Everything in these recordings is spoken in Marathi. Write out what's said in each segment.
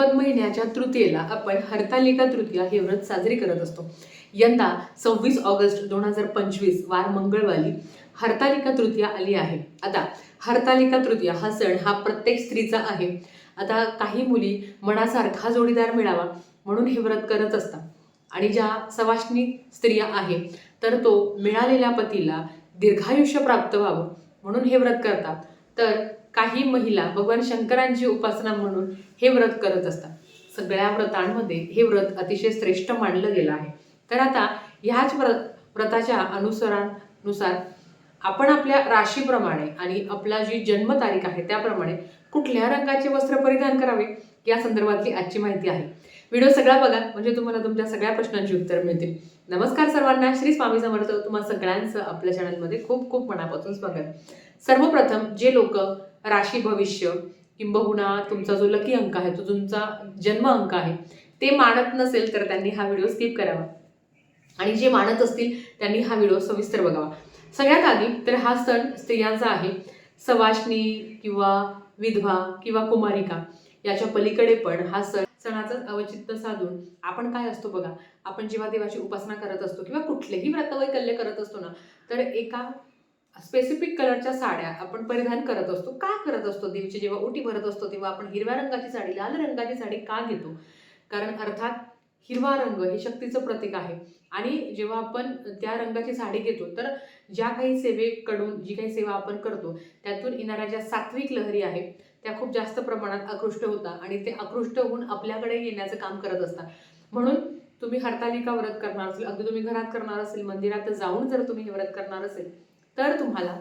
भाद्रपद महिन्याच्या तृतीयेला आपण हरतालिका तृतीया हे व्रत साजरी करत असतो. यंदा सव्वीस ऑगस्ट दोन हजार पंचवीस वार मंगळवारी हरतालिका तृतीया आली आहे. आता हरतालिका तृतीया हा सण हा प्रत्येक स्त्रीचा आहे. आता काही मुली मनासारखा जोडीदार मिळावा म्हणून हे व्रत करत असतात. आणि ज्या सवाष्णी स्त्रिया आहे तर तो मिळालेल्या पतीला दीर्घायुष्य प्राप्त व्हावं म्हणून हे व्रत करतात. तर काही महिला भगवान शंकरांची उपासना म्हणून हे व्रत करत असतात. सगळ्या व्रतांमध्ये हे व्रत अतिशय श्रेष्ठ मानलं गेलं आहे. तर आता ह्याच व्रत व्रताच्या अनुसरानुसार आपण आपल्या राशीप्रमाणे आणि आपला जी जन्मतारीख आहे त्याप्रमाणे कुठल्या रंगाचे वस्त्र परिधान करावे? या संदर्भातली आजची माहिती आहे. व्हिडिओ सगळा बघा म्हणजे तुम्हाला तुमच्या सगळ्या प्रश्नांची उत्तर मिळतील. नमस्कार सर्वांना श्री स्वामी समर्थ. तुम्हा सगळ्यांचं आपल्या चॅनलमध्ये खूप खूप मनापासून स्वागत. सर्वप्रथम जे लोक राशी भविष्य किंबहुना तुमचा जो लकी अंक आहे तो तुमचा जन्म अंक आहे ते मानत नसेल तर त्यांनी हा व्हिडिओ स्किप करावा. आणि जे मानत असतील त्यांनी हा व्हिडिओ सविस्तर बघावा. सगळ्यात आधी तर हा सण स्त्रियांचा आहे. सवाष्णी किंवा विधवा किंवा कुमारिका याच्या पलीकडे पण हा सण सणाचं अवचित्त साधून आपण काय असतो बघा आपण जेव्हा देवाची उपासना करत असतो किंवा कुठलेही व्रतवैकल्य करत असतो ना तर एका स्पेसिफिक कलरच्या साड्या आपण परिधान करत असतो. का करत असतो? देवीची जेव्हा ओटी भरत असतो तेव्हा आपण हिरव्या रंगाची साडी लाल रंगाची साडी का घेतो? कारण अर्थात हिरवा रंग हे शक्तीचं प्रतीक आहे. आणि जेव्हा आपण त्या रंगाची साडी घेतो तर ज्या काही सेवेकडून जी काही सेवा आपण करतो त्यातून येणाऱ्या ज्या सात्विक लहरी आहेत त्या खूप जास्त प्रमाणात आकृष्ट होतात आणि ते आकृष्ट होऊन आपल्याकडे येण्याचं काम करत असतात. म्हणून तुम्ही हरतालिका व्रत करणार असेल अगदी तुम्ही घरात करणार असेल मंदिरात जाऊन जर तुम्ही हे व्रत करणार असेल तर तुम्हाला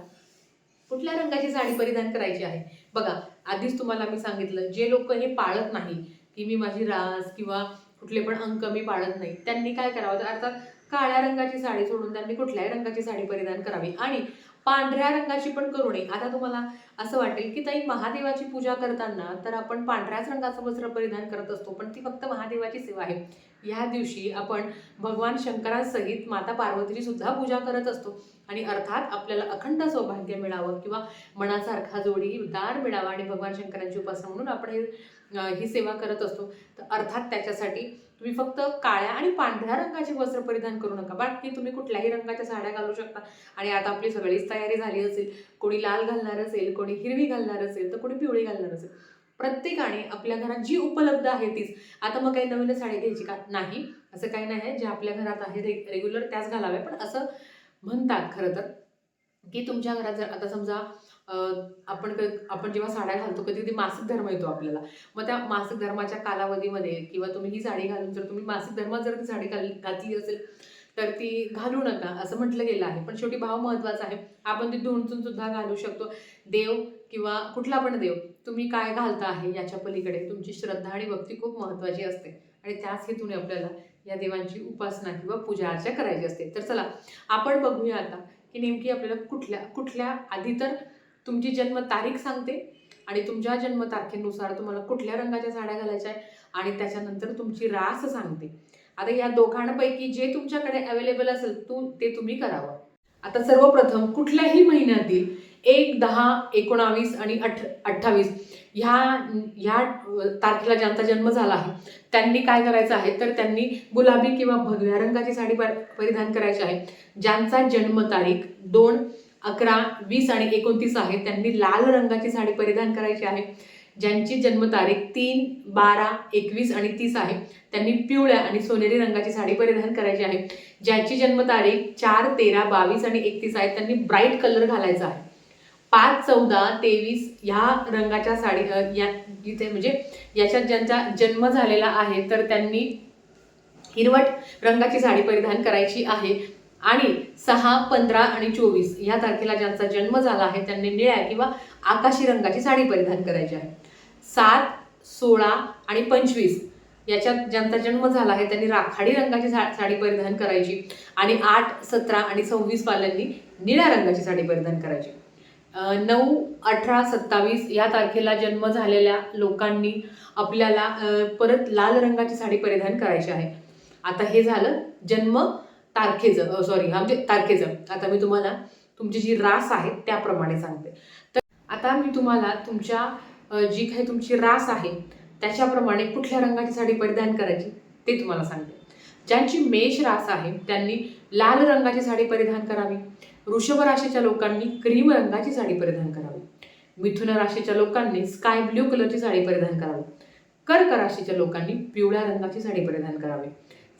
कुठल्या रंगाची साडी परिधान करायची आहे? बघा आधीच तुम्हाला मी सांगितलं जे लोक हे पाळत नाही की मी माझी रास किंवा कुठले पण अंक मी पाळत नाही त्यांनी काय करावं? तर अर्थात काळ्या रंगाची साडी सोडून त्यांनी कुठल्याही रंगाची साडी परिधान करावी. आणि पांढऱ्या रंगाची पण करू नये. आता तुम्हाला असं वाटेल की ताई महादेवाची पूजा करताना तर आपण पांढऱ्याच रंगाचं वस्त्र परिधान करत असतो पण ती फक्त महादेवाची सेवा आहे. ह्या दिवशी आपण भगवान शंकरांसहित माता पार्वतीची सुद्धा पूजा करत असतो. आणि अर्थात आपल्याला अखंड सौभाग्य मिळावं किंवा मनासारखा जोडीदार मिळावा आणि भगवान शंकरांची उपासना म्हणून आपण हे ही सेवा करत असतो. तर अर्थात त्याच्यासाठी तुम्ही फक्त काळ्या आणि पांढऱ्या रंगाचे वस्त्र परिधान करू नका. बाकी तुम्ही कुठल्याही रंगाच्या साड्या घालू शकता. आणि आता आपली सगळीच तयारी झाली असेल कोणी लाल घालणार असेल कोणी हिरवी घालणार असेल तर कोणी पिवळी घालणार असेल. प्रत्येकाने आपल्या घरात जी उपलब्ध आहे तीच. आता मग काही नवीन साडी घ्यायची का? नाही. असं काही नाही जे आपल्या घरात आहे रे रेग्युलर त्याच घालाव्या पण असं म्हणतात खरं तर की तुमच्या घरात जर आता समजा आपण आपण जेव्हा साड्या घालतो कधी कधी मासिक धर्म येतो आपल्याला. मग त्या मासिक धर्माच्या कालावधीमध्ये किंवा तुम्ही ही साडी घालून जर तुम्ही मासिक धर्मात जर ती साडी घाल घातली असेल तर ती घालू नका असं म्हटलं गेलं आहे. पण शेवटी भाव महत्त्वाचा आहे. आपण ती धुणचून सुद्धा घालू शकतो. देव किंवा कुठला पण देव तुम्ही काय घालता आहे याच्या पलीकडे तुमची श्रद्धा आणि भक्ती खूप महत्त्वाची असते. आणि त्याच हेतूने आपल्याला या देवांची उपासना किंवा पूजा अर्चा करायची असते. तर चला आपण बघूया आता की नेमकी आपल्याला कुठल्या कुठल्या आधी तर तुमची जन्म तारीख सांगते आणि तुमच्या जन्मतारखेनुसार तुम्हाला कुठल्या रंगाच्या साड्या घालायच्या आहे आणि त्याच्यानंतर तुमची रास सांगते. आता या दोघांपैकी जे तुमच्याकडे अवेलेबल असेल तू ते तुम्ही करावं. आता सर्वप्रथम कुठल्याही महिन्यातील एक दहा एकोणावीस आणि अठ अठ्ठावीस ह्या ह्या तारखेला ज्यांचा जन्म झाला आहे त्यांनी काय करायचं आहे? तर त्यांनी गुलाबी किंवा भगव्या रंगाची साडी पर- परिधान करायची आहे. ज्यांचा जन्मतारीख दोन अकरा वीस आणि एकोणतीस आहे त्यांनी लाल रंगाची साडी परिधान करायची आहे. ज्यांची जन्मतारीख तीन बारा एकवीस आणि तीस आहे त्यांनी पिवळ्या आणि सोनेरी रंगाची साडी परिधान करायची आहे. ज्याची जन्मतारीख चार तेरा बावीस आणि एकतीस आहे त्यांनी ब्राईट कलर घालायचा आहे. पाच चौदा तेवीस ह्या रंगाच्या साडी या जिथे म्हणजे याच्यात ज्यांचा जन्म झालेला आहे तर त्यांनी हिरवट रंगाची साडी परिधान करायची आहे. आणि सहा पंधरा आणि चोवीस ह्या तारखेला ज्यांचा जन्म झाला आहे त्यांनी निळ्या किंवा आकाशी रंगाची साडी परिधान करायची आहे. सात सोळा आणि पंचवीस याच्यात ज्यांचा जन्म झाला आहे त्यांनी राखाडी रंगाची सा साडी परिधान करायची आणि आठ सतरा आणि सव्वीस वाल्यांनी निळ्या रंगाची साडी परिधान करायची. नऊ अठरा सत्तावीस या तारखेला जन्म झालेल्या लोकांनी आपल्याला परत लाल रंगाची साडी परिधान करायची आहे. आता हे झालं जन्म तारखेचं सॉरी हा म्हणजे तारखेचं. आता मी तुम्हाला तुमची जी रास आहे त्याप्रमाणे सांगते. तर आता मी तुम्हाला तुमच्या जी काही तुमची रास आहे त्याच्याप्रमाणे कुठल्या रंगाची साडी परिधान करायची ते तुम्हाला सांगते. ज्यांची मेष रास आहे त्यांनी लाल रंगाची साडी परिधान करावी. वृषभ राशीच्या लोकांनी क्रीम रंगाची साडी परिधान करावी. मिथुन राशीच्या लोकांनी स्काय ब्ल्यू कलरची साडी परिधान करावी. कर्क राशीच्या लोकांनी पिवळ्या रंगाची साडी परिधान करावी.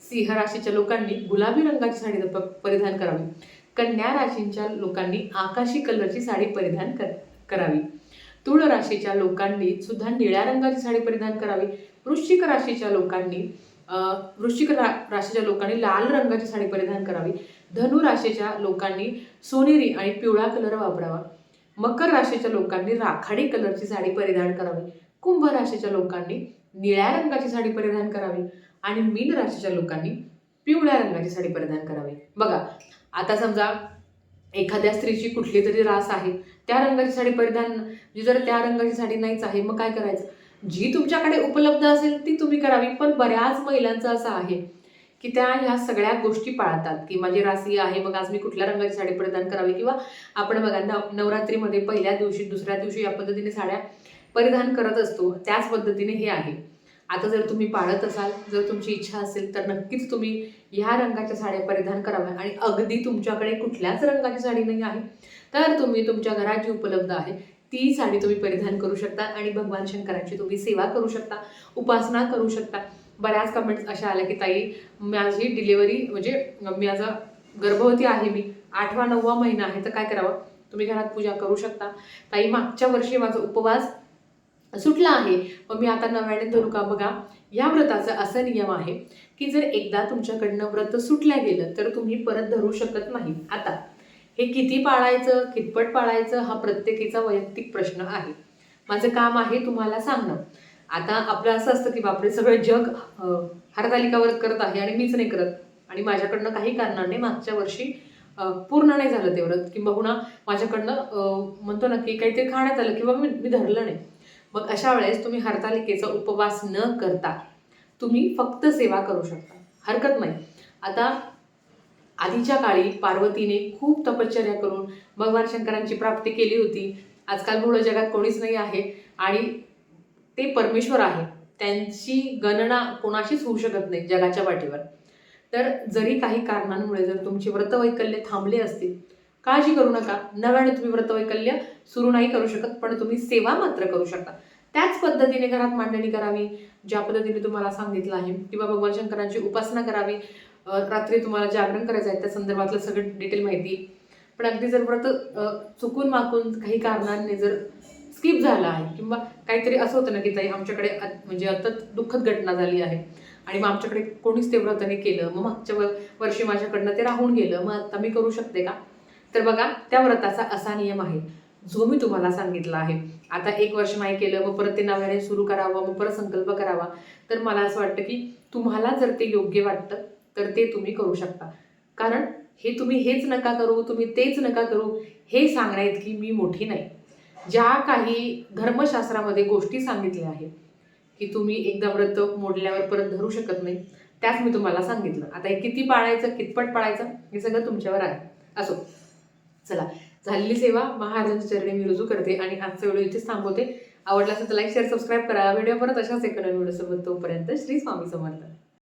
सिंह राशीच्या लोकांनी गुलाबी रंगाची साडी परिधान करावी. कन्या राशींच्या लोकांनी आकाशी कलरची साडी परिधान कर करावी. तुळ राशीच्या लोकांनी सुद्धा निळ्या रंगाची साडी परिधान करावी. वृश्चिक राशीच्या लोकांनी वृश्चिक रा राशीच्या लोकांनी लाल रंगाची साडी परिधान करावी. धनु राशीच्या लोकांनी सोनेरी आणि पिवळा कलर वापरावा. मकर राशीच्या लोकांनी राखाडी कलरची साडी परिधान करावी. कुंभ राशीच्या लोकांनी निळ्या रंगाची साडी परिधान करावी. आणि मीन राशीच्या लोकांनी पिवळ्या रंगाची साडी परिधान करावी. बघा आता समजा एखाद्या स्त्रीची कुठली तरी रास आहे त्या रंगाची साडी परिधान जी जर त्या रंगाची साडी नाहीच आहे मग काय करायचं? जी तुमच्याकडे उपलब्ध असेल ती तुम्ही करावी. पण बऱ्याच महिलांचं असं आहे की त्या ह्या सगळ्या गोष्टी पाळतात की माझी रासी आहे मग आज मी कुठल्या रंगाची साडी परिधान करावी? किंवा आपण बघा नव नवरात्रीमध्ये पहिल्या दिवशी दुसऱ्या दिवशी या पद्धतीने साड्या परिधान करत असतो त्याच पद्धतीने हे आहे. आता जर तुम्ही पाळत असाल जर तुमची इच्छा असेल तर नक्कीच तुम्ही ह्या रंगाच्या साड्या परिधान कराव्या आणि अगदी तुमच्याकडे कुठल्याच रंगाची साडी नाही आहे. तर तुम्ही तुमच्या घरात जी उपलब्ध आहे ती साडी तुम्ही परिधान करू शकता आणि भगवान शंकरांची तुम्ही सेवा करू शकता उपासना करू शकता. बऱ्याच कमेंट्स अशा आल्या की ताई माझी डिलिव्हरी म्हणजे माझा गर्भवती आहे मी. आठवा नववा महिना आहे तर काय करावं? तुम्ही घरात पूजा करू शकता. ताई मागच्या वर्षी माझा उपवास सुटला आहे. मग मी आता नव्याने धरू का? बघा या व्रताचा असा नियम आहे की जर एकदा तुमच्याकडनं व्रत सुटल्या गेलं तर तुम्ही परत धरू शकत नाही. आता हे किती पाळायचं कितपट पाळायचं हा प्रत्येकीचा वैयक्तिक प्रश्न आहे. माझं काम आहे तुम्हाला सांगणं. आता आपलं असं असतं की बापरे सगळं जग हरतालिका व्रत करत आहे आणि मीच नाही करत. आणि माझ्याकडनं काही कारणाने मागच्या वर्षी पूर्ण नाही झालं ते व्रत. किंबहुना माझ्याकडनं म्हणतो ना की काहीतरी खाण्यात आलं किंवा मी मी धरलं नाही. मग अशा वेळेस तुम्ही हरतालिकेचा उपवास न करता तुम्ही फक्त सेवा करू शकता. हरकत नाही. आता आधीच्या काळी पार्वतीने खूप तपश्चर्या करून भगवान शंकरांची प्राप्ती केली होती. आजकाल भोळं जगात कोणीच नाही आहे आणि ते परमेश्वर आहे. त्यांची गणना कोणाशीच होऊ शकत नाही जगाच्या पाठीवर तर जरी काही कारणांमुळे जर तुमचे व्रतवैकल्य थांबले असतील काळजी करू नका. नव्याने तुम्ही व्रतवैकल्य सुरू नाही करू शकत पण तुम्ही सेवा मात्र करू शकता. त्याच पद्धतीने घरात मांडणी करावी. ज्या पद्धतीने तुम्हाला सांगितलं आहे किंवा भगवान शंकरांची उपासना करावी. रात्री तुम्हाला जागरण करायचं आहे त्या संदर्भातलं सगळं डिटेल माहिती. पण अगदी जर व्रत चुकून माकून काही कारणांनी जर स्किप झाला आहे किंवा काहीतरी असं होतं ना की ताई आमच्याकडे अत- म्हणजे आता दुःखद घटना झाली आहे. आणि मग आमच्याकडे कोणीच ते व्रताने केलं. मग मागच्या वर्षी माझ्याकडनं ते राहून गेलं. मग आता मी करू शकते का? तर बघा त्या व्रताचा असा नियम आहे. जो मी तुम्हाला सांगितला आहे. आता एक वर्ष नाही केलं मग परत ते नव्याने सुरू करावं मग परत संकल्प करावा. तर मला असं वाटतं की तुम्हाला जर ते योग्य वाटतं तर ते तुम्ही करू शकता. कारण हे तुम्ही हेच नका करू तुम्ही तेच नका करू हे सांगण्या इतकी मी मोठी नाही. ज्या काही धर्मशास्त्रामध्ये गोष्टी सांगितल्या आहेत की तुम्ही एकदा व्रत मोडल्यावर परत धरू शकत नाही त्याच मी तुम्हाला सांगितलं. आता हे किती पाळायचं कितपट पाळायचं हे सगळं तुमच्यावर आहे. असो. चला. झालेली सेवा महाराजांच्या चरणी मी रुजू करते आणि आजचा व्हिडिओ इथेच थांबवते. आवडला असेल तर लाईक शेअर सबस्क्राईब करा. व्हिडिओ परत अशाच एका नवीन व्हिडिओ सोबत तोपर्यंत श्री स्वामी समर्थ.